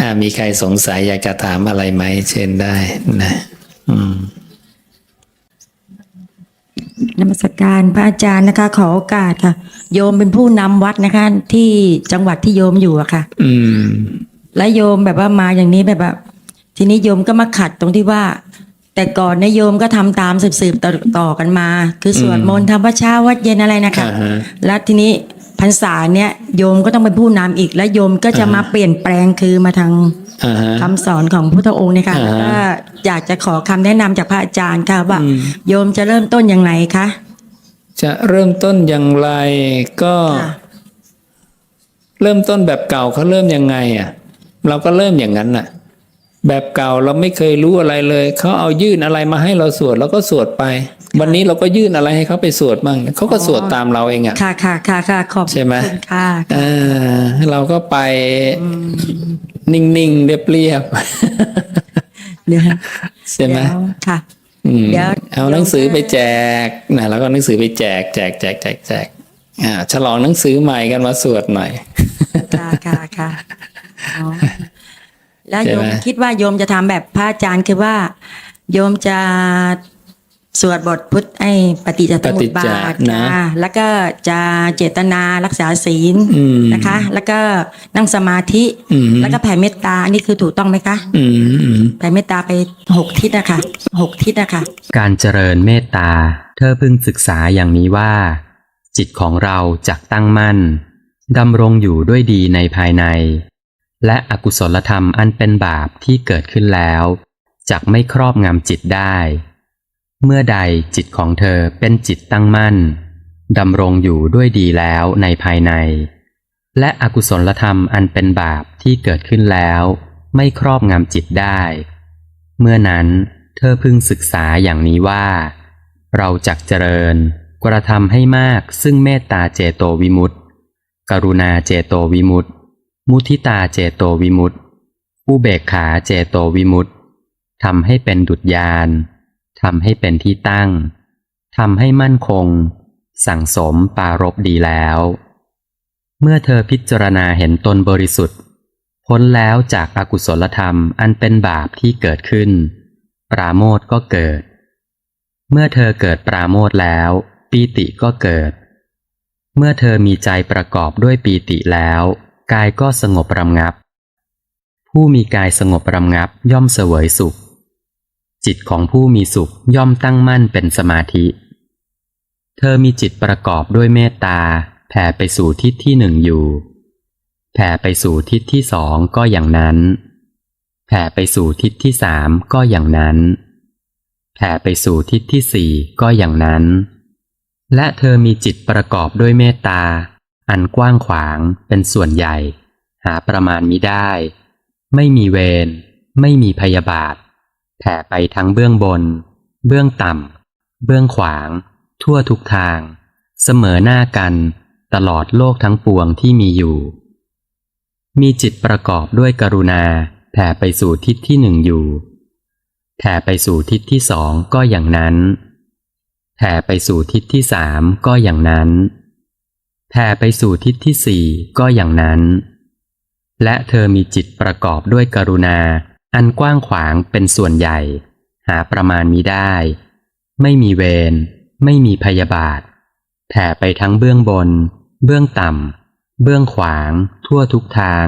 อ่ามีใครสงสัยอยากจะถามอะไรไหม เชิญได้นะอืมนมัสการพระอาจารย์นะคะ ขอโอกาสค่ะ โยมเป็นผู้นำวัดนะคะ ที่จังหวัดที่โยมอยู่อะค่ะ อืม และโยมแบบว่ามาอย่างนี้แบบแบบทีนี้โยมก็มาขัดตรงที่ว่า แต่ก่อนเนี่ยโยมก็ทำตามสืบๆต่อต่อกันมา คือสวดมนต์ทำวัดเช้าวัดเย็นอะไรนะคะอ่าฮะแล้วทีนี้ พรรษาเนี่ยโยมก็ต้องเป็นผู้นำอีก และโยมก็จะมาเปลี่ยนแปลงคือมาทางอ่าฮะ คำสอนของพุทธองค์เนี่ยค่ะอ่าฮะก็อยากจะขอคำแนะนำจากพระอาจารย์ค่ะว่าอืม โยมจะเริ่มต้นอย่างไรคะ จะเริ่มต้นอย่างไรก็ ค่ะ เริ่มต้นแบบเก่าเขาเริ่มยังไงอะ เราก็เริ่มอย่างนั้นน่ะ แบบเก่าเราไม่เคยรู้อะไรเลย เขาเอายื่นอะไรมาให้เราสวดเราก็สวดไป วันนี้เราก็ยื่นอะไรให้เขาไปสวดบ้างเขาก็สวดตามเราเองอะค่ะค่ะค่ะค่ะขอบใช่ไหมคุณค่ะเออเราก็ไปนิ่งๆเรียบเดี๋ยวๆใช่ไหมเดี๋ยวค่ะอืมเดี๋ยวเอาหนังสือไปแจกนะแล้วก็หนังสือไปแจกแจกแจกแจกแจกอ่าฉลองหนังสือใหม่กันมาสวดหน่อยค่ะค่ะค่ะอ๋อ แล้วใช่โยไหมมคิดว่าโยมจะทำแบบพระอาจารย์คือว่า โยมจะสวดบทพุทธไอ้ปฏิจจสมุปบาทนะค่ะแล้วก็จะเจตนารักษาศีลอืมนะคะ แล้วก็นั่งสมาธิอืมแล้วก็แผ่เมตตาอันนี้คือถูกต้องไหมคะอืมอืมแผ่เมตตาไปหกทิศนะคะหกทิศนะคะการเจริญเมตตา เธอพึงศึกษาอย่างนี้ว่า จิตของเราจักตั้งมั่นดำรงอยู่ด้วยดีในภายใน และอกุศลธรรมอันเป็นบาปที่เกิดขึ้นแล้วจักไม่ครอบงำจิตได้ เมื่อใดจิตของเธอเป็นจิตตั้งมั่นดำรงอยู่ด้วยดีแล้วในภายใน และอกุศลธรรมอันเป็นบาปที่เกิดขึ้นแล้ว ไม่ครอบงำจิตได้ เมื่อนั้นเธอพึงศึกษาอย่างนี้ว่า เราจักเจริญ กระทำให้มากซึ่งเมตตาเจโตวิมุตติ กรุณาเจโตวิมุตติ มุทิตาเจโตวิมุตติอุเบกขาเจโตวิมุตติทำให้เป็นดุจยานทำให้เป็นที่ตั้งทำให้มั่นคง สั่งสมปารบดีแล้ว เมื่อเธอพิจารณาเห็นตนบริสุทธิ์ พ้นแล้วจากอากุศลธรรมอันเป็นบาปที่เกิดขึ้น ปราโมทก็เกิด เมื่อเธอเกิดปราโมทแล้ว ปีติก็เกิด เมื่อเธอมีใจประกอบด้วยปีติแล้ว กายก็สงบรำงับ ผู้มีกายสงบรำงับย่อมเสวยสุข จิตของผู้มีสุขย่อมตั้งมั่นเป็นสมาธิ เธอมีจิตประกอบด้วยเมตตาแผ่ไปสู่ทิศที่หนึ่งอยู่ แผ่ไปสู่ทิศที่สองก็อย่างนั้น แผ่ไปสู่ทิศที่สามก็อย่างนั้น แผ่ไปสู่ทิศที่สี่ก็อย่างนั้น และเธอมีจิตประกอบด้วยเมตตา อันกว้างขวางเป็นส่วนใหญ่ หาประมาณมิได้ ไม่มีเวร ไม่มีพยาบาท แผ่ไปทั้งเบื้องบน เบื้องต่ำ เบื้องขวาง ทั่วทุกทาง เสมอหน้ากัน ตลอดโลกทั้งปวงที่มีอยู่ มีจิตประกอบด้วยกรุณา แผ่ไปสู่ทิศที่หนึ่งอยู่ แผ่ไปสู่ทิศที่สองก็อย่างนั้น แผ่ไปสู่ทิศที่สามก็อย่างนั้น แผ่ไปสู่ทิศที่สี่ก็อย่างนั้น และเธอมีจิตประกอบด้วยกรุณา อันกว้างขวางเป็นส่วนใหญ่ หาประมาณมิได้ ไม่มีเวร ไม่มีพยาบาท แผ่ไปทั้งเบื้องบน เบื้องต่ำ เบื้องขวาง ทั่วทุกทาง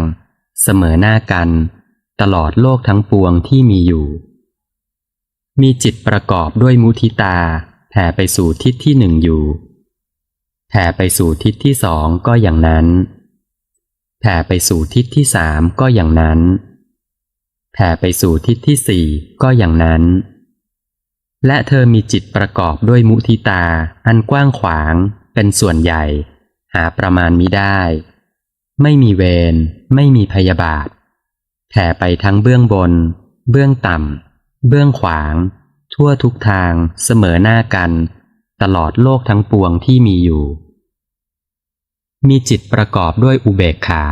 เสมอหน้ากัน ตลอดโลกทั้งปวงที่มีอยู่ มีจิตประกอบด้วยมุทิตา แผ่ไปสู่ทิศที่หนึ่งอยู่ แผ่ไปสู่ทิศที่สองก็อย่างนั้น แผ่ไปสู่ทิศที่สามก็อย่างนั้น แผ่ไปสู่ทิศที่สี่ก็อย่างนั้น และเธอมีจิตประกอบด้วยมุทิตา อันกว้างขวาง เป็นส่วนใหญ่ หาประมาณมิได้ ไม่มีเวร ไม่มีพยาบาท แผ่ไปทั้งเบื้องบน เบื้องต่ำ เบื้องขวาง ทั่วทุกทาง เสมอหน้ากัน ตลอดโลกทั้งปวงที่มีอยู่ มีจิตประกอบด้วยอุเบกขา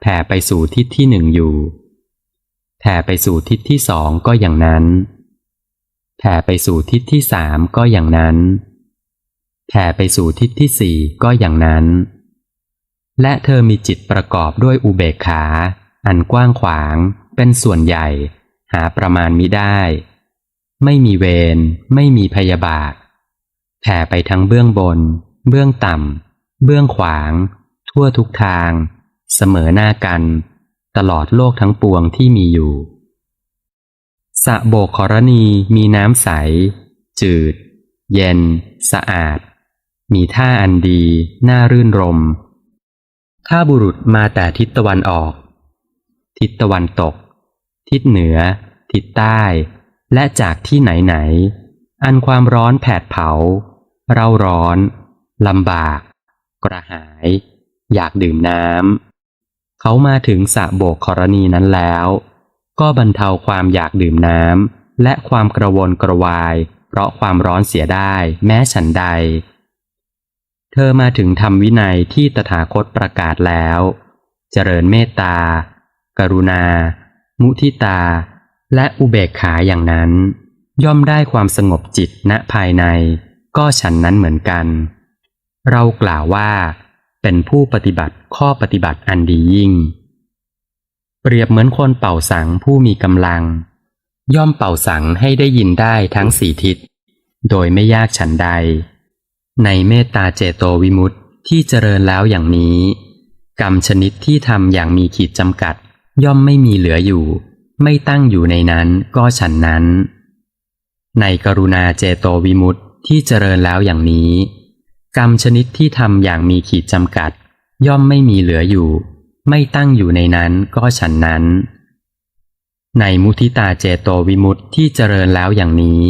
แผ่ไปสู่ทิศที่หนึ่งอยู่แผ่ไปสู่ทิศที่สองก็อย่างนั้นแผ่ไปสู่ทิศที่สามก็อย่างนั้นแผ่ไปสู่ทิศที่สี่ก็อย่างนั้น และเธอมีจิตประกอบด้วยอุเบกขา อันกว้างขวาง เป็นส่วนใหญ่ หาประมาณมิได้ ไม่มีเวร ไม่มีพยาบาท แผ่ไปทั้งเบื้องบน เบื้องต่ำ เบื้องขวาง ทั่วทุกทาง เสมอหน้ากัน ตลอดโลกทั้งปวงที่มีอยู่สระโบกขรณีมีน้ำใส จืด เย็น สะอาด มีท่าอันดี น่ารื่นรม ถ้าบุรุษมาแต่ทิศตะวันออก ทิศตะวันตก ทิศเหนือ ทิศใต้ และจากที่ไหนไหน อันความร้อนแผดเผา เร่าร้อนลำบาก กระหาย อยากดื่มน้ำเขามาถึงสระโบกกรณีนั้นแล้ว ก็บรรเทาความอยากดื่มน้ำและความกระวนกระวาย เพราะความร้อนเสียได้แม้ฉันใด เธอมาถึงธรรมวินัยที่ตถาคตประกาศแล้ว เจริญเมตตา กรุณา มุทิตา และอุเบกขาอย่างนั้น ย่อมได้ความสงบจิตณภายใน ก็ฉันนั้นเหมือนกัน เรากล่าวว่า เป็นผู้ปฏิบัติข้อปฏิบัติอันดียิ่ง เปรียบเหมือนคนเป่าสังผู้มีกำลัง ย่อมเป่าสังให้ได้ยินได้ทั้งสี่ทิศ โดยไม่ยากฉันใด ในเมตตาเจโตวิมุตติที่เจริญแล้วอย่างนี้ กรรมชนิดที่ทำอย่างมีขีดจำกัด ย่อมไม่มีเหลืออยู่ ไม่ตั้งอยู่ในนั้นก็ฉันนั้น ในกรุณาเจโตวิมุตติ ที่เจริญแล้วอย่างนี้ กรรมชนิดที่ทำอย่างมีขีดจำกัด ย่อมไม่มีเหลืออยู่ ไม่ตั้งอยู่ในนั้นก็ฉันนั้น ในมุทิตาเจโตวิมุตติที่เจริญแล้วอย่างนี้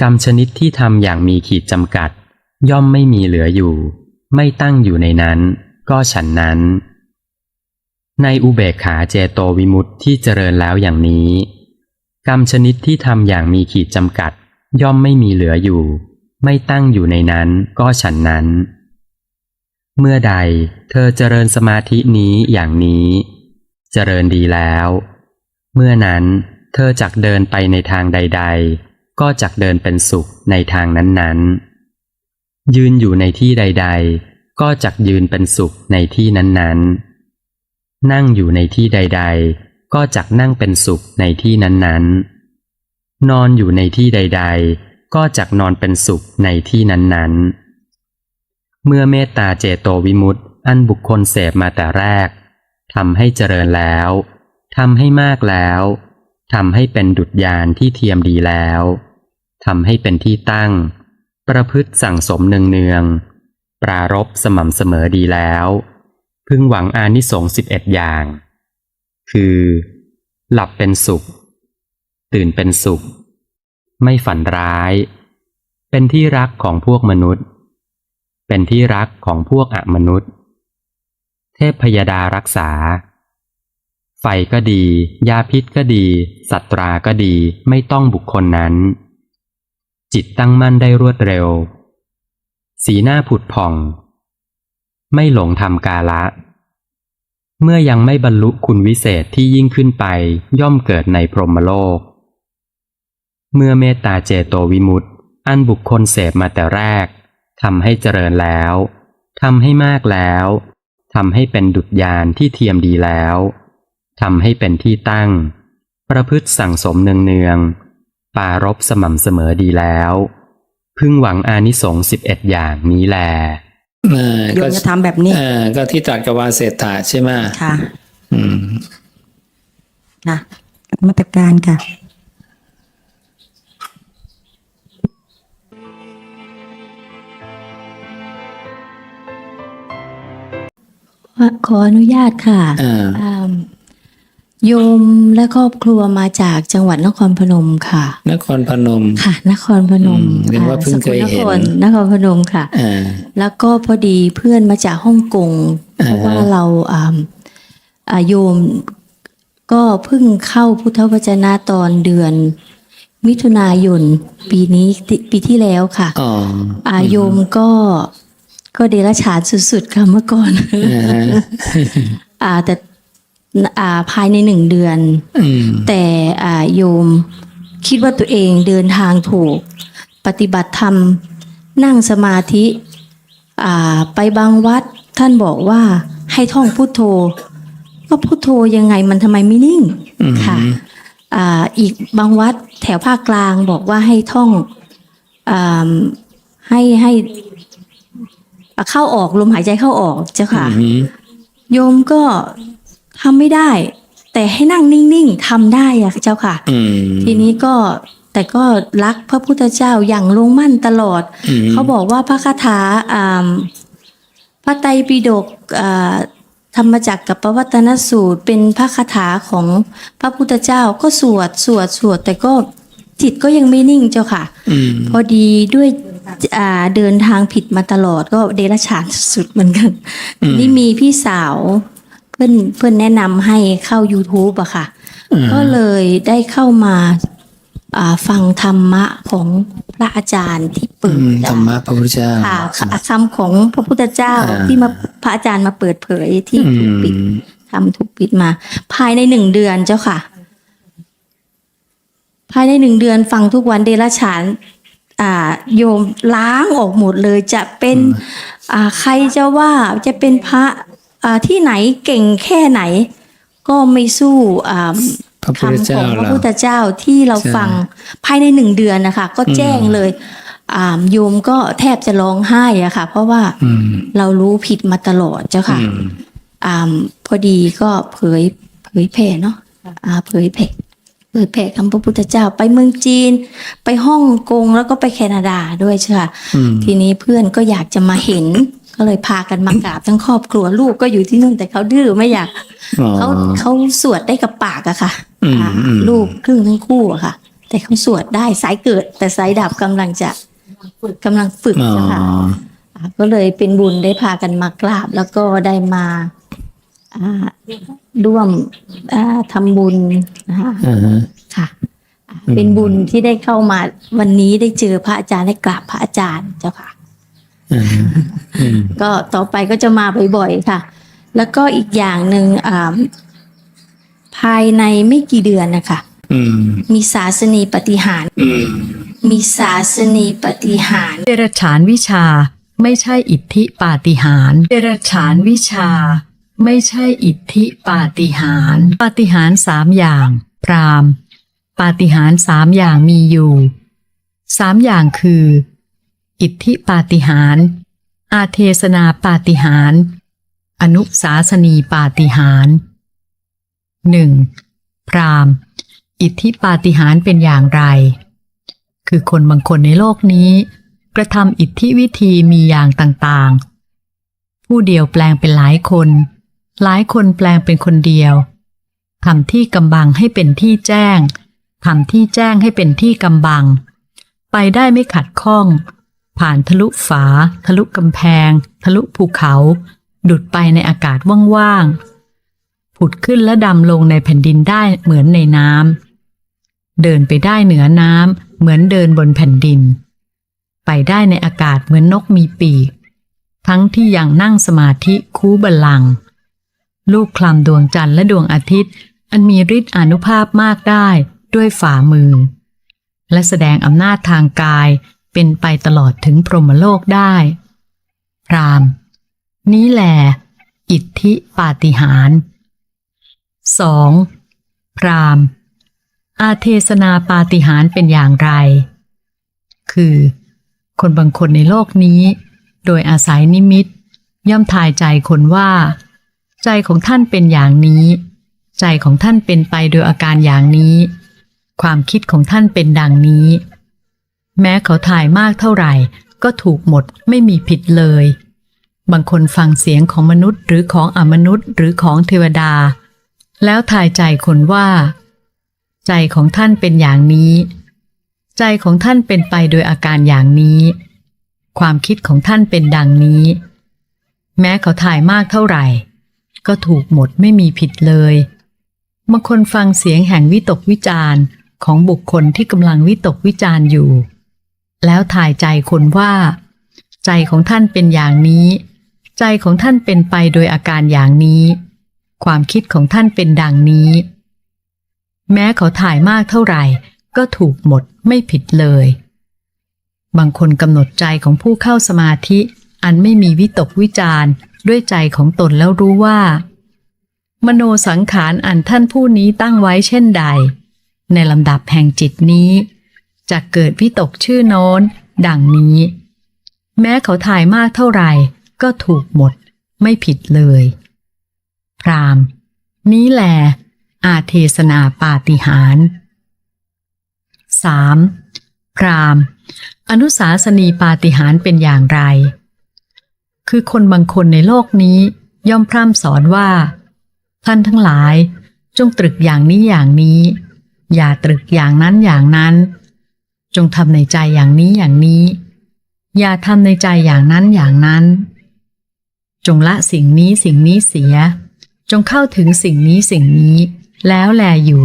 กรรมชนิดที่ทำอย่างมีขีดจำกัด ย่อมไม่มีเหลืออยู่ ไม่ตั้งอยู่ในนั้น ก็ฉันนั้น ในอุเบกขาเจโตวิมุตติที่เจริญแล้วอย่างนี้ กรรมชนิดที่ทำอย่างมีขีดจำกัดย่อมไม่มีเหลืออยู่ ไม่ตั้งอยู่ในนั้นก็ฉันนั้น เมื่อใดเธอเจริญสมาธินี้อย่างนี้ เจริญดีแล้ว เมื่อนั้นเธอจักเดินไปในทางใด ๆ ก็จักเดินเป็นสุขในทางนั้นๆ ยืนอยู่ในที่ใด ๆ ก็จักยืนเป็นสุขในที่นั้นๆ นั่งอยู่ในที่ใด ๆ ก็จักนั่งเป็นสุขในที่นั้นๆ นอนอยู่ในที่ใด ๆ ก็จักนอนเป็นสุขในที่นั้นๆ เมื่อเมตตาเจโตวิมุตติอันบุคคลเสพมาแต่แรกทำให้เจริญแล้วทำให้มากแล้วทำให้เป็นดุจยานที่เทียมดีแล้วทำให้เป็นที่ตั้ง ประพฤติสั่งสมเนืองๆปรารบสม่ำเสมอดีแล้ว พึงหวังอานิสงส์สิบเอ็ดอย่าง คือ หลับเป็นสุข ตื่นเป็นสุข ไม่ฝันร้าย เป็นที่รักของพวกมนุษย์ เป็นที่รักของพวกอมนุษย์ เทพพยดารักษา ไฟก็ดี ยาพิษก็ดี สัตราก็ดีไม่ต้องบุคคลนั้น จิตตั้งมั่นได้รวดเร็ว สีหน้าผุดผ่อง ไม่หลงทำกาละ เมื่อยังไม่บรรลุคุณวิเศษที่ยิ่งขึ้นไปย่อมเกิดในพรหมโลก เมื่อเมตตาเจโตวิมุตติอันบุคคลเสพมาแต่แรกทำให้เจริญแล้วทำให้มากแล้วทำให้เป็นดุจยานที่เทียมดีแล้วทำให้เป็นที่ตั้ง ประพฤติสั่งสมเนืองๆปรารบสม่ำเสมอดีแล้ว พึงหวังอานิสงส์สิบเอ็ดอย่างนี้แลเออโยก็มจะทำแบบนี้เออก็ที่ตรัสกับวาเศรษฐาใช่ไหมค่ะอืมค่ะมาตรการค่ะ ขออนุญาตค่ะอ่าอ่าโยมและครอบครัวมาจากจังหวัดนครพนมค่ะ นครพนม ค่ะ นครพนมอืมเรียกว่าเพิ่งเคยเห็น สกลนครนครพนมค่ะอ่าแล้วก็พอดีเพื่อนมาจากฮ่องกงเพราะว่าอ่าฮะเราอ่าอ่าโยมก็เพิ่งเข้าพุทธวจนะตอนเดือน มิถุนายนปีนี้ปีที่แล้วค่ะอ๋ออาโยมก็ ก็เดรัจฉานสุดๆค่ะเมื่อก่อนอ่าฮะอ่าแต่อ่าภายในหนึ่งเดือนอืมแต่อ่าโยมคิดว่าตัวเองเดินทางถูก ปฏิบัติธรรม นั่งสมาธิอ่าไปบางวัดท่านบอกว่าให้ท่องพุทโธ ก็พุทโธยังไงมันทำไมไม่นิ่งอืมค่ะอ่าอีกบางวัดแถวภาคกลางบอกว่าให้ท่องอ่าให้ให้อ่า เข้าออกลมหายใจเข้าออกเจ้าค่ะอืมโยมก็ทำไม่ได้ แต่ให้นั่งนิ่งๆทำได้อะเจ้าค่ะอืมทีนี้ก็แต่ก็รักพระพุทธเจ้าอย่างลงมั่นตลอดอืมเขาบอกว่าพระคาถาอ่าพระไตรปิฎกอ่าธรรมจักรกับปวัตนสูตรเป็นพระคาถาของพระพุทธเจ้าก็สวดสวดสวด แต่ก็จิตก็ยังไม่นิ่งเจ้าค่ะอืมพอดีด้วยอ่า เดินทางผิดมาตลอดก็เดรัจฉานสุดๆเหมือนกันอืมนี่มีพี่สาวเพื่อนเพื่อนแนะนำให้เข้า YouTube อะค่ะอืมก็เลยได้เข้ามาอ่าฟังธรรมะของพระอาจารย์ที่เปิอืดมธรรมะพระพุทธเจ้าค่ะคำของพระพุทธเจ้าอ่าที่มาพระอาจารย์มาเปิดเผยที่อืถูกปิดมทำถูกปิดมา ภายในหนึ่งเดือนเจ้าค่ะ ภายในหนึ่งเดือนฟังทุกวันเดรัจฉานอ่า โยมล้างออกหมดเลยจะเป็นอ่าใครจะว่าจะเป็นพระอ่าที่ไหนเก่งแค่ไหน ก็ไม่สู้อ่าพระพุทธคำขเจ้าองพระเราพุทธเจ้าที่เราใช่ฟังภายในหนึ่งเดือนนะคะ ก็แจ้งเลยอ่าโยมก็แทบจะร้องไห้อะค่ะ เพราะว่าอืมเรารู้ผิดมาตลอดเจ้าค่ะอืมอ่าพอดีก็เผยเผยแผ่เนาะอ่าเผยแผ่ เผยแผ่คำพระพุทธเจ้าไปเมืองจีน ไปฮ่องกงแล้วก็ไปแคนาดาด้วยใช่ค่ะอืมทีนี้เพื่อนก็อยากจะมาเห็น ก็เลยพากันมากราบทั้งครอบครัวลูกก็อยู่ที่นู่นแต่เขาดื้อไม่อยากอ๋อเขาเขาสวดได้กับปากอะค่ะอืมอ่าอืมลูกครึ่งทั้งคู่อะค่ะ แต่เขาสวดได้สายเกิด แต่สายดับกำลังจะกำลังฝึกอ๋อเจ้าค่ะอ่าก็เลยเป็นบุญได้พากันมากราบแล้วก็ได้มาอ่า ร่วมอ่าทำบุญนะคะอ่าฮะค่ะอ่าเป็นบุญที่ได้เข้ามาวันนี้ได้เจอพระอาจารย์ได้กราบพระอาจารย์เจ้าค่ะอ่าฮะอืมก็ต่อไปก็จะมาบ่อยๆค่ะ แล้วก็อีกอย่างหนึ่งอ่าภายในไม่กี่เดือนนะคะอืมมีศาสนีปฏิหารย์มีศาสนีปฏิหารย์เดรัจฉานวิชา ไม่ใช่อิทธิปาฏิหาริย์เดรัจฉานวิชา ไม่ใช่อิทธิปาฏิหาริย์ปาฏิหาริย์สามอย่าง พรามปาฏิหาริย์สามอย่างมีอยู่สามอย่างคือ อิทธิปาฏิหาริย์อาเทศนาปาฏิหาริย์อนุสาสนีปาฏิหาริย์หนึ่งพรามอิทธิปาฏิหาริย์เป็นอย่างไร คือคนบางคนในโลกนี้ กระทำอิทธิวิธีมีอย่างต่างๆ ผู้เดียวแปลงเป็นหลายคน หลายคนแปลงเป็นคนเดียวทำที่กำบังให้เป็นที่แจ้งทำที่แจ้งให้เป็นที่กำบัง ไปได้ไม่ขัดข้อง ผ่านทะลุฝา ทะลุกำแพง ทะลุภูเขา ดุดไปในอากาศว่างๆ ผุดขึ้นและดำลงในแผ่นดินได้เหมือนในน้ำ เดินไปได้เหนือน้ำเหมือนเดินบนแผ่นดิน ไปได้ในอากาศเหมือนนกมีปีก ทั้งที่ยังนั่งสมาธิคูบัลลังก์ ลูกคลำดวงจันทร์และดวงอาทิตย์ อันมีฤทธิ์อนุภาพมากได้ด้วยฝ่ามือ และแสดงอำนาจทางกายเป็นไปตลอดถึงพรหมโลกได้ พรามนี้แหลอิทธิปาฏิหาริย์สองพรามอาเทศนาปาฏิหาริย์เป็นอย่างไร คือ คนบางคนในโลกนี้ โดยอาศัยนิมิต ย่อมทายใจคนว่า ใจของท่านเป็นอย่างนี้ ใจของท่านเป็นไปโดยอาการอย่างนี้ ความคิดของท่านเป็นดังนี้ แม้เขาถ่ายมากเท่าไหร่ ก็ถูกหมดไม่มีผิดเลย บางคนฟังเสียงของมนุษย์หรือของอมนุษย์หรือของเทวดา แล้วทายใจคนว่า ใจของท่านเป็นอย่างนี้ ใจของท่านเป็นไปโดยอาการอย่างนี้ ความคิดของท่านเป็นดังนี้ แม้เขาถ่ายมากเท่าไหร่ ก็ถูกหมดไม่มีผิดเลยบางคนฟังเสียงแห่งวิตกวิจารณ์ของบุคคลที่กำลังวิตกวิจารณ์อยู่ แล้วถ่ายใจคนว่า ใจของท่านเป็นอย่างนี้ ใจของท่านเป็นไปโดยอาการอย่างนี้ ความคิดของท่านเป็นดังนี้ แม้เขาถ่ายมากเท่าไหร่ ก็ถูกหมดไม่ผิดเลย บางคนกำหนดใจของผู้เข้าสมาธิอันไม่มีวิตกวิจารณ์ ด้วยใจของตนแล้วรู้ว่า มโนสังขารอันท่านผู้นี้ตั้งไว้เช่นใด ในลำดับแห่งจิตนี้จะเกิดวิตกชื่อโน้น ดังนี้ แม้เขาถ่ายมากเท่าไหร่ ก็ถูกหมดไม่ผิดเลย พราม นี้แหลอาเทศนาปาฏิหาร 3. พราม อนุสาสนีปาฏิหารเป็นอย่างไร คือคนบางคนในโลกนี้ย่อมพร่ำสอนว่า ท่านทั้งหลาย จงตรึกอย่างนี้อย่างนี้ อย่าตรึกอย่างนั้นอย่างนั้น จงทำในใจอย่างนี้อย่างนี้ อย่าทำในใจอย่างนั้นอย่างนั้น จงละสิ่งนี้สิ่งนี้เสีย จงเข้าถึงสิ่งนี้สิ่งนี้ แล้วแลอยู่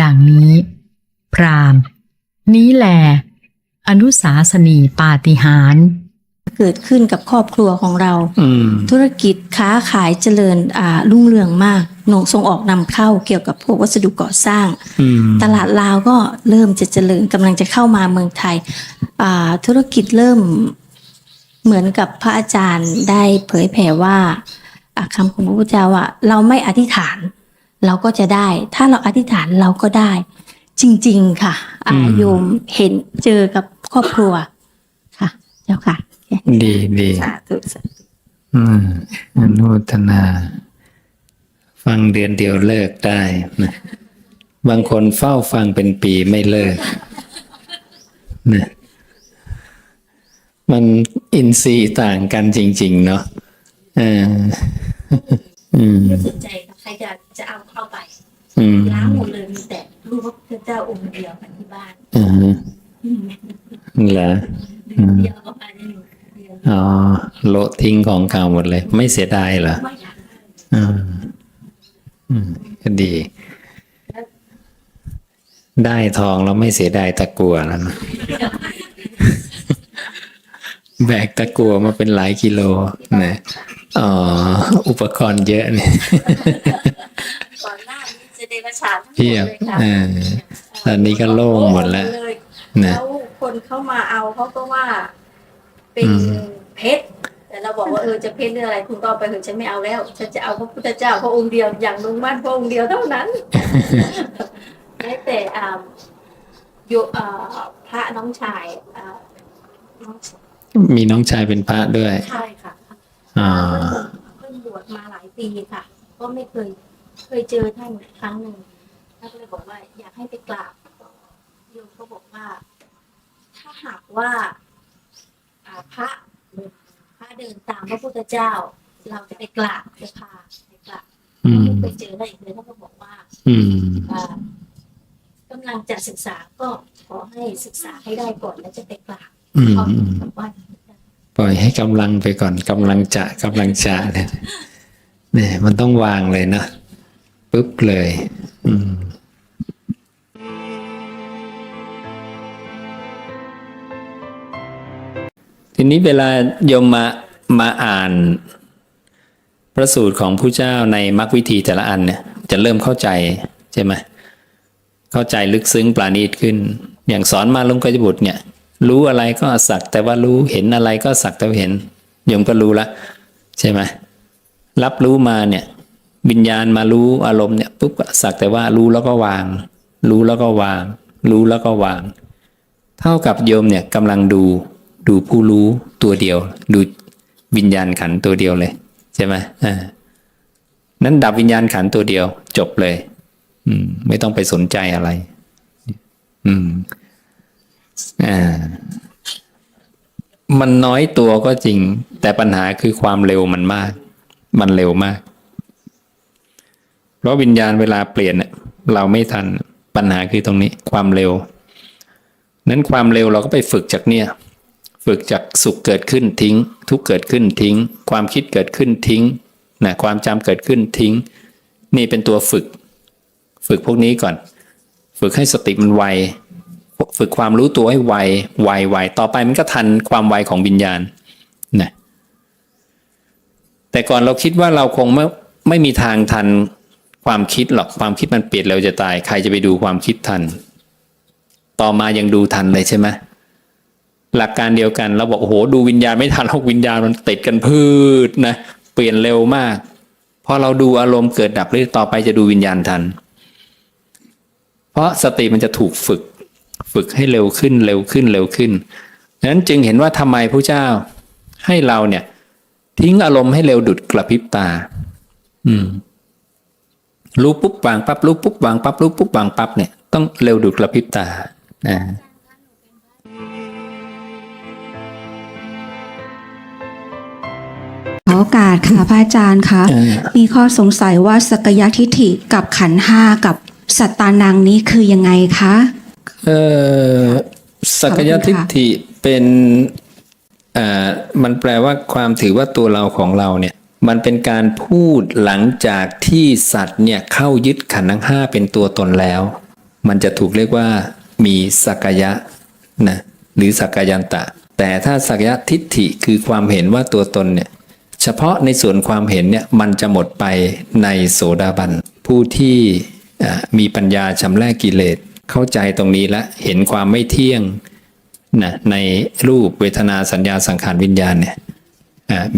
ดังนี้ พรามนี้แล อนุสาสนีปาฏิหารย์ เกิดขึ้นกับครอบครัวของเราอืมธุรกิจค้าขายเจริญอ่ารุ่งเรืองมากหนงส่งออกนำเข้าเกี่ยวกับพวกวัสดุก่อสร้างอืมตลาดลาวก็เริ่มจะเจริญกำลังจะเข้ามาเมืองไทยอ่าธุรกิจเริ่มเหมือนกับพระอาจารย์ได้เผยแผ่ว่าอะคำของพระพุทธเจ้าว่าเราไม่อธิษฐาน เราก็จะได้ ถ้าเราอธิษฐานเราก็ได้ จริง ๆ ค่ะอ่าอืมโยมเห็นเจอกับครอบครัวค่ะ เจ้าค่ะ ดีดีสาธุสาธุอืมอนุโมทนา ฟังเดือนเดียวเลิกได้นะบางคนเฝ้าฟังเป็นปีไม่เลิกนะมันอินทรีย์ต่างกันจริง ๆ เนาะเอออืมไม่สนใจค่ะใครจะจะเอาเข้าไปอืมล้างหมดเลยมีแต่รูปพระพุทธเจ้าองค์เดียวกันที่บ้านอืมเหรออืมเดียวเอาไปในหนึ่งเดียว อ๋อโละทิ้งของเก่าหมดเลย ไม่เสียดายเหรอไม่อยากอืมอืมก็ดี ได้ทองแล้วไม่เสียดายตะกัวแล้วนะแบกตะกัวมาเป็นหลายกิโลนะอ๋ออุปกรณ์เยอะเนี่ยก่อนหน้านี้จะเดรัจฉานทั้งหมเพีดยบเลยค่ะเออตอนนี้ก็โล่งหมดแล้วเลยนะแล้วคนเข้ามาเอาเขาก็ว่า เป็นอืมเพชรแต่เราบอกว่าเออจะเพชรหรืออะไร คุณก็เอาไปเถอะฉันไม่เอาแล้ว ฉันจะเอาพระพุทธเจ้าพระองค์เดียวอย่างมุ่งมั่นพระองค์เดียวเท่านั้นแม้แต่อ่าโยอ่าพระน้องชายอ่าน้องมีน้องชายเป็นพระด้วยใช่ค่ะอ่าเพิ่งบวชมาหลายปีค่ะ ก็ไม่เคยเคยเจอท่านครั้งหนึ่งท่านก็เลยบอกว่าอยากให้ไปกราบโยมก็บอกว่า ถ้าหากว่าอ่า พระพระเดินตามพระพุทธเจ้า เราจะไปกราบจะพาไปกราบอืมไม่เคยเจออะไรอีกเลยท่านก็บอกว่า อืมอ่ากำลังจะศึกษาก็ขอให้ศึกษาให้ได้ก่อนแล้วจะไปกราบเอาอืมแบบว่าปล่อยให้กำลังไปก่อนกำลังจะกำลังจะเนี่ยเนี่ยมันต้องวางเลยนะปุ๊บเลย อืม ทีนี้เวลาโยมมามาอ่าน พระสูตรของผู้เจ้าในมรรควิธีแต่ละอันเนี่ยจะเริ่มเข้าใจใช่ไหมเข้าใจลึกซึ้งปราณีตขึ้น อย่างสอนมาลุงกจบุตรเนี่ย รู้อะไรก็สักแต่ว่ารู้เห็นอะไรก็สักแต่ว่าเห็นโยมก็รู้ละใช่ไหมรับรู้มาเนี่ยวิญญาณมารู้อารมณ์เนี่ยปุ๊บสักแต่ว่ารู้แล้วก็วาง รู้แล้วก็วาง รู้แล้วก็วาง เท่ากับโยมเนี่ยกำลังดู ดูผู้รู้ตัวเดียว ดูวิญญาณขันตัวเดียวเลยใช่ไหมอ่านั้นดับวิญญาณขันตัวเดียว จบเลย อืม ไม่ต้องไปสนใจอะไร อืมอ่ามันน้อยตัวก็จริง แต่ปัญหาคือความเร็วมันมาก มันเร็วมาก เพราะวิญญาณเวลาเปลี่ยนเนี่ยเราไม่ทันปัญหาคือตรงนี้ ความเร็ว นั้นความเร็วเราก็ไปฝึกจากเนี่ย ฝึกจากสุขเกิดขึ้นทิ้ง ทุกเกิดขึ้นทิ้ง ความคิดเกิดขึ้นทิ้งนะความจำเกิดขึ้นทิ้ง นี่เป็นตัวฝึก ฝึกพวกนี้ก่อน ฝึกให้สติมันไวฝึกความรู้ตัวให้ไวไวไวต่อไปมันก็ทันความไวของวิญญาณนะแต่ก่อนเราคิดว่าเราคงไม่ไม่มีทางทันความคิดหรอกความคิดมันเปลี่ยนเร็วจะตาย ใครจะไปดูความคิดทัน ต่อมายังดูทันเลยใช่ไหม หลักการเดียวกันเราบอกโอ้โหดูวิญญาณไม่ทันหรอกวิญญาณมันติดกันพืชนะเปลี่ยนเร็วมากพอเราดูอารมณ์เกิดดับเรื่อยต่อไปจะดูวิญญาณทัน เพราะสติมันจะถูกฝึก ฝึกให้เร็วขึ้นเร็วขึ้นเร็วขึ้นนั้นจึงเห็นว่าทำไมพระเจ้าให้เราเนี่ย ทิ้งอารมณ์ให้เร็วดุดกระพริบตา อืมรู้ปุ๊บวางปั๊บรู้ปุ๊บวางปั๊บรู้ปุ๊บวางปั๊บเนี่ยต้องเร็วดุดกระพริบตานะ โอกาสค่ะพระอาจารย์คะเออมีข้อสงสัยว่าสกยทิฏฐิกับขันธ์ห้ากับสัตตานังนี้คือยังไงคะเออสักยทิฏฐิเป็นอ่ามันแปลว่าความถือว่าตัวเราของเราเนี่ย มันเป็นการพูดหลังจากที่สัตว์เนี่ยเข้ายึดขันธ์ทั้งห้าเป็นตัวตนแล้ว มันจะถูกเรียกว่ามีสักยะนะหรือสักยันตะ แต่ถ้าสักยะทิฏฐิคือความเห็นว่าตัวตนเนี่ย เฉพาะในส่วนความเห็นเนี่ยมันจะหมดไปในโสดาบัน ผู้ที่มีปัญญาชำแรกกิเลสเข้าใจตรงนี้และเห็นความไม่เที่ยงนะในรูปเวทนาสัญญาสังขารวิญญาณเนี่ย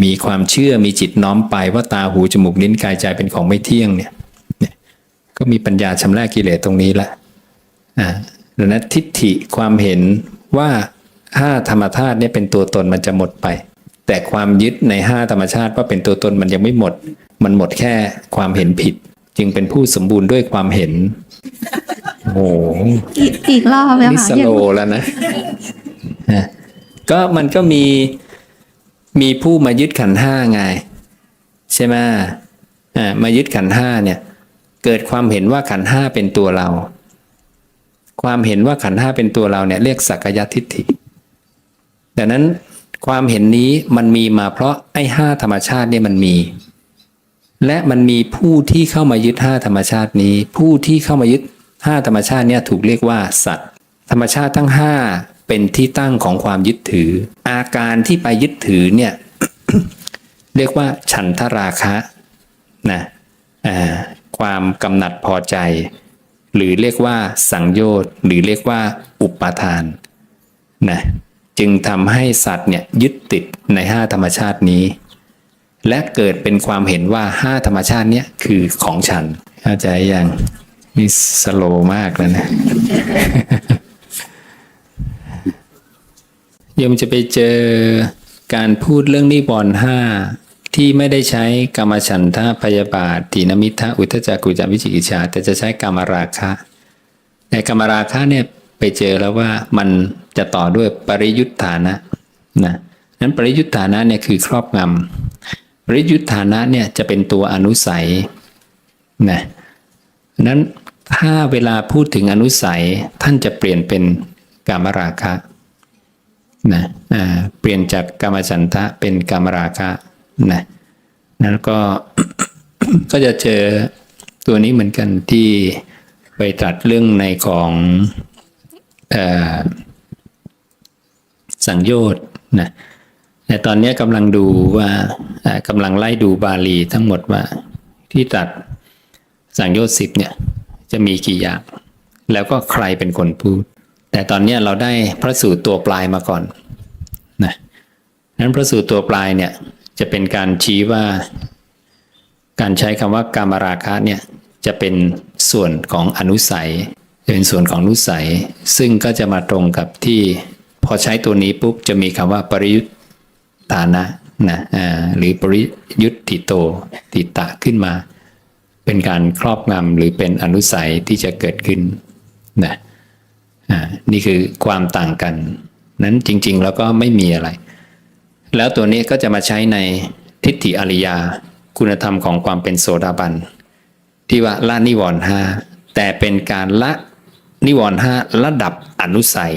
มีความเชื่อมีจิตน้อมไปว่าตาหูจมูกลิ้นกายใจเป็นของไม่เที่ยงเนี่ยก็มีปัญญาชำระกิเลสตรงนี้ละอ่าดังนั้นทิฏฐิความเห็นว่าห้าธรรมธาตุเนี่ยเป็นตัวตนมันจะหมดไป แต่ความยึดในห้าธรรมชาติว่าเป็นตัวตนมันยังไม่หมด มันหมดแค่ความเห็นผิด จึงเป็นผู้สมบูรณ์ด้วยความเห็นโอ้โหอีกอีกรอบไหมนี่คะสโลว์แล้วนะฮะก็มันก็มีมีผู้มายึดขันธ์ห้าไง ใช่ไหมอ่ามายึดขันธ์ห้าเนี่ย เกิดความเห็นว่าขันธ์ห้าเป็นตัวเรา ความเห็นว่าขันธ์ห้าเป็นตัวเราเนี่ย เรียกสักกายทิฏฐิดังนั้น ความเห็นนี้มันมีมาเพราะไอ้ห้าธรรมชาติเนี่ยมันมี และมันมีผู้ที่เข้ามายึดห้าธรรมชาตินี้ ผู้ที่เข้ามายึดห้าธรรมชาติเนี่ยถูกเรียกว่าสัตว์ ธรรมชาติทั้งห้าเป็นที่ตั้งของความยึดถือ อาการที่ไปยึดถือเนี่ยเรียกว่า ฉันทราคะนะความกำหนัดพอใจ หรือเรียกว่าสังโยชน์หรือเรียกว่าอุปาทานนะ จึงทำให้สัตว์เนี่ยยึดติดในห้าธรรมชาตินี้ และเกิดเป็นความเห็นว่าห้าธรรมชาติเนี้ยคือของฉันเข้าใจยังนี่สโลมากแล้วนะโยมจะไปเจอการพูดเรื่องนิวรณ์ห้าที่ไม่ได้ใช้กรรมฉันทะพยาบาทถีนมิทะอุทธจักกุจาวิจิกิจฉาแต่จะใช้กรรมราคะ ในกรรมราคะเนี่ย ไปเจอแล้วว่ามันจะต่อด้วยปริยุทธานะนะนั้นปริยุทธานะเนี่ยคือครอบงำปริยุทธานะเนี่ยจะเป็นตัวอนุสัยนะนั้นถ้าเวลาพูดถึงอนุสัยท่านจะเปลี่ยนเป็นกามราคะนะอ่าเปลี่ยนจากกรรมฉันทะเป็นกรรมราคะนะแล้วก็ก็จะเจอตัวนี้เหมือนกันที่ไปตรัสเรื่องในของ สังโยชน์นะแต่ตอนนี้กำลังดูว่ากำลังไล่ดูบาลีทั้งหมดว่าที่ตรัสสังโยชน์สิบเนี่ยจะมีกี่อย่าง แล้วก็ใครเป็นคนพูด แต่ตอนนี้เราได้พระสูตรตัวปลายมาก่อนนะนั้นพระสูตรตัวปลายเนี่ยจะเป็นการชี้ว่าการใช้คำว่าการมราคะเนี่ยจะเป็นส่วนของอนุสัย เป็นส่วนของนุสัย ซึ่งก็จะมาตรงกับที่พอใช้ตัวนี้ปุ๊บจะมีคำว่าปริยุทธานะนะหรือปริยุทธิโตติตะขึ้นมา เป็นการครอบงำหรือเป็นอนุสัยที่จะเกิดขึ้นนะนี่คือความต่างกัน นั้นจริง ๆ แล้วก็ไม่มีอะไร แล้วตัวนี้ก็จะมาใช้ในทิฏฐิอริยา คุณธรรมของความเป็นโสดาบัน ที่ว่าละนิวรณ์ห้าแต่เป็นการละ นิวรณ์ห้าระดับอนุสัย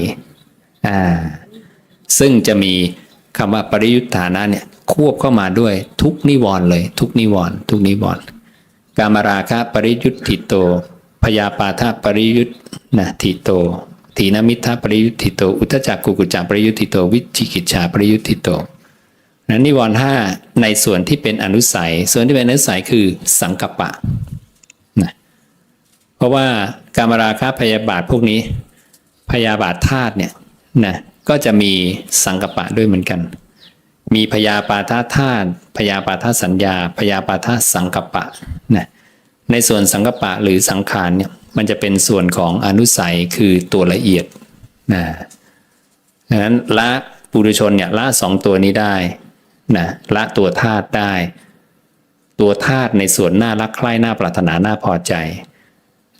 อ่าซึ่งจะมีคำว่าปริยุทธานะเนี่ยควบเข้ามาด้วยทุกนิวรณ์เลย ทุกนิวรณ์ทุกนิวรณ์กามราคะปริยุทธิโตพยาปาทะปริยุทธนะทิโตทีนมิทธปริยุทธิโต อุทจักกุกุจจาปริยุทธิโต วิจิกิจฉาปริยุทธิโตนั้นนิวรณ์ห้าในส่วนที่เป็นอนุสัย ส่วนที่เป็นอนุสัยคือสังกปะ เพราะว่าการมราคะพยาบาทพวกนี้ พยาบาทธาตุเนี่ยนะก็จะมีสังกปะด้วยเหมือนกัน มีพยาปาทธาตุพยาปาทสัญญา พยาปาทสังกปะนะในส่วนสังกปะหรือสังขารเนี่ยมันจะเป็นส่วนของอนุสัยคือตัวละเอียดนะดังนั้นละปุถุชนเนี่ยละสองตัวนี้ได้นะละตัวธาตุได้ ตัวธาตุในส่วนหน่ารักใคร่น่าปรารถนาหน่าพอใจ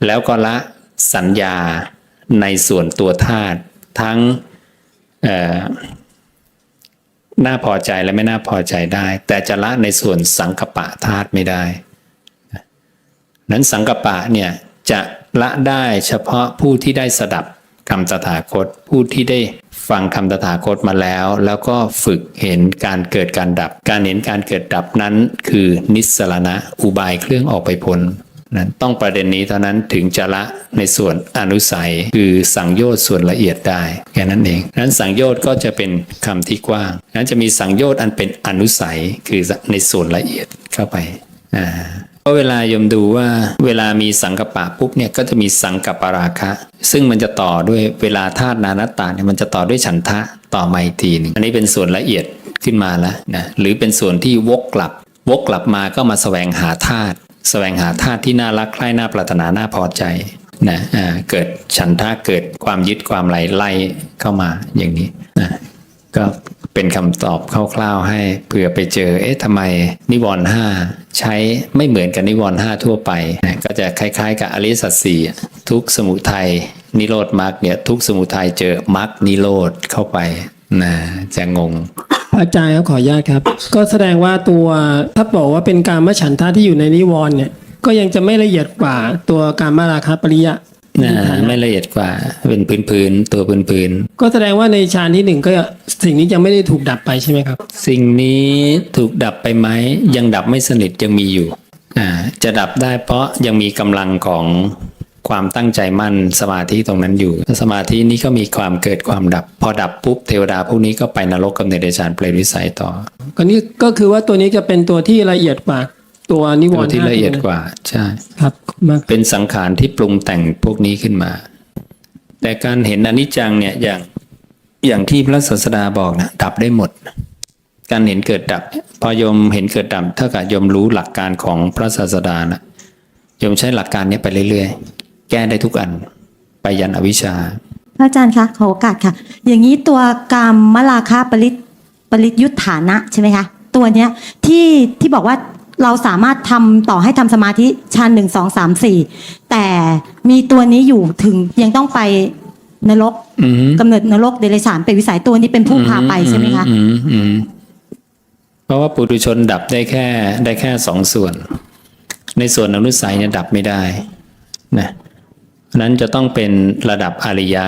แล้วก็ละสัญญาในส่วนตัวธาตุทั้งน่าพอใจและไม่น่าพอใจได้ แต่จะละในส่วนสังกปะธาตุไม่ได้นั้นสังกปะเนี่ยจะละได้เฉพาะผู้ที่ได้สดับคำตถาคต ผู้ที่ได้ฟังคำตถาคตมาแล้ว แล้วก็ฝึกเห็นการเกิดการดับ การเห็นการเกิดดับนั้น คือนิสรณะอุบายเครื่องออกไปพ้น นั้นต้องประเด็นนี้เท่านั้นถึงจะละในส่วนอนุสัยคือสังโยชน์ส่วนละเอียดได้แค่นั้นเองนั้นสังโยชน์ก็จะเป็นคำที่กว้างนั้นจะมีสังโยชน์อันเป็นอนุสัยคือในส่วนละเอียดเข้าไปอ่าพราะเวลายมดูว่าเวลามีสังกปะปุ๊บเนี่ยก็จะมีสังกปราคะ ซึ่งมันจะต่อด้วยเวลาธาตุนานัตตาเนี่ยมันจะต่อด้วยฉันทะต่อมาอีกทีนึงอันนี้เป็นส่วนละเอียดขึ้นมาแล้วนะหรือเป็นส่วนที่วกกลับ วกกลับมาก็มาแสวงหาธาตุ แสวงหาธาตุที่น่ารักใคร่น่าปรารถนาน่าพอใจนะเกิดฉันทะเกิดความยึดความไหลไล่เข้ามาอย่างนี้นะก็เป็นคำตอบคร่าวๆให้เผื่อไปเจอ เอ๊ะทำไมนิวรณ์ห้าใช้ไม่เหมือนกับนิวรณ์ห้าทั่วไป ก็จะคล้ายๆ กับอริสัจสี่อะทุกสมุทัยนิโรธมรรคเนี่ยทุกสมุทัยเจอมรรคนิโรธเข้าไป นะจะงง อาจารย์ครับขออนุญาตครับ ก็แสดงว่าตัวถ้าบอกว่าเป็นการมฉันทะที่อยู่ในนิวรณ์เนี่ย ก็ยังจะไม่ละเอียดกว่าตัวการมาราคาปริยะนะไม่ละเอียดกว่าเป็นพื้นๆตัวพื้นก็แสดงว่าในฌานที่หนึ่งก็สิ่งนี้ยังไม่ได้ถูกดับไปใช่ไหมครับๆสิ่งนี้ถูกดับไปไหมยังดับไม่สนิทยังมีอยู่อ่าจะดับได้เพราะยังมีกำลังของ ความตั้งใจมั่นสมาธิตรงนั้นอยู่ สมาธินี้ก็มีความเกิดความดับ พอดับปุ๊บเทวดาพวกนี้ก็ไปนรกกับเนรชานเปรตวิสัยต่อก็นี่ก็คือว่าตัวนี้จะเป็นตัวที่ละเอียดกว่าตัวนิวตัวรณ์ที่ห้าละเอียดกว่าใช่ครับขอบคุณมากเป็นสังขารที่ปรุงแต่งพวกนี้ขึ้นมา แต่การเห็นอนิจจังเนี่ยอย่างอย่างที่พระศาสดาบอกนะดับได้หมด การเห็นเกิดดับ พอโยมเห็นเกิดดับเท่ากับโยมรู้หลักการของพระศาสดานะโยมใช้หลักการเนี้ยไปเรื่อยๆ แก้ได้ทุกอันไปยันอวิชชา พระอาจารย์คะขอโอกาสค่ะ อย่างนี้ตัวกามมลาคาปริตปริตยุทธานะใช่ไหมคะ ตัวเนี้ยที่ที่บอกว่าเราสามารถทำต่อให้ทำสมาธิชั้นหนึ่งสองสามสี่แต่มีตัวนี้อยู่ถึงยังต้องไปนรกอืมกำเนิดนรกเดรัจฉานเป็นวิสัยตัวนี้เป็นผู้พาไปใช่ไหมคะ อืมอืมเพราะว่าปุถุชนดับได้แค่ได้แค่สองส่วน ในส่วนอนุสัยเนี่ยดับไม่ได้นะ นั้นจะต้องเป็นระดับอริยะ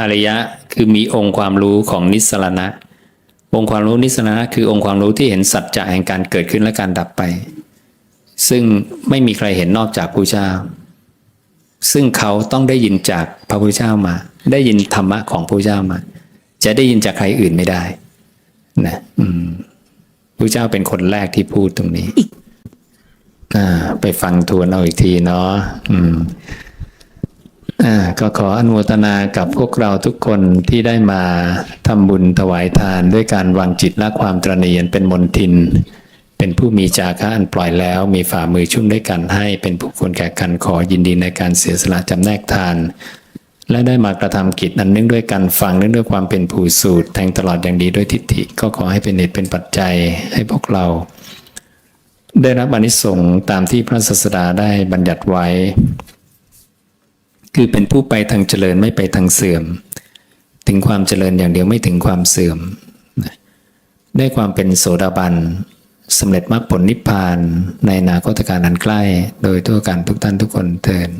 อริยะคือมีองค์ความรู้ของนิสรณะ องค์ความรู้นิสรณะคือองค์ความรู้ที่เห็นสัจจะแห่งการเกิดขึ้นและการดับไป ซึ่งไม่มีใครเห็นนอกจากพระเจ้า ซึ่งเขาต้องได้ยินจากพระพุทธเจ้ามา ได้ยินธรรมะของพระเจ้ามา จะได้ยินจากใครอื่นไม่ได้นะอืมพระเจ้าเป็นคนแรกที่พูดตรงนี้ อ่าไปฟังทวนเอาอีกทีเนาะอืมอ่าก็ขออนุโมทนากับพวกเราทุกคนที่ได้มาทำบุญถวายทานด้วยการวางจิตละความตรณีอันเป็นมนทิน เป็นผู้มีจาคะอันปล่อยแล้ว มีฝ่ามือชุ่มด้วยกันให้เป็นผู้ควรแก่กันขอยินดีในการเสียสละจำแนกทาน และได้มากระทำกิจอันเนื่องด้วยการฟังเนื่องด้วยความเป็นผู้สูตรแทงตลอดอย่างดีด้วยทิฏฐิก็ขอให้เป็นเหตุเป็นปัจจัยให้พวกเรา ได้รับอนิสงส์ตามที่พระศาสดาได้บัญญัติไว้ คือเป็นผู้ไปทางเจริญไม่ไปทางเสื่อม ถึงความเจริญอย่างเดียวไม่ถึงความเสื่อม ได้ความเป็นโสดาบันสำเร็จมรรคผลนิพพานในนาคตการอันใกล้ โดยทั่วกันทุกท่านทุกคนเทิน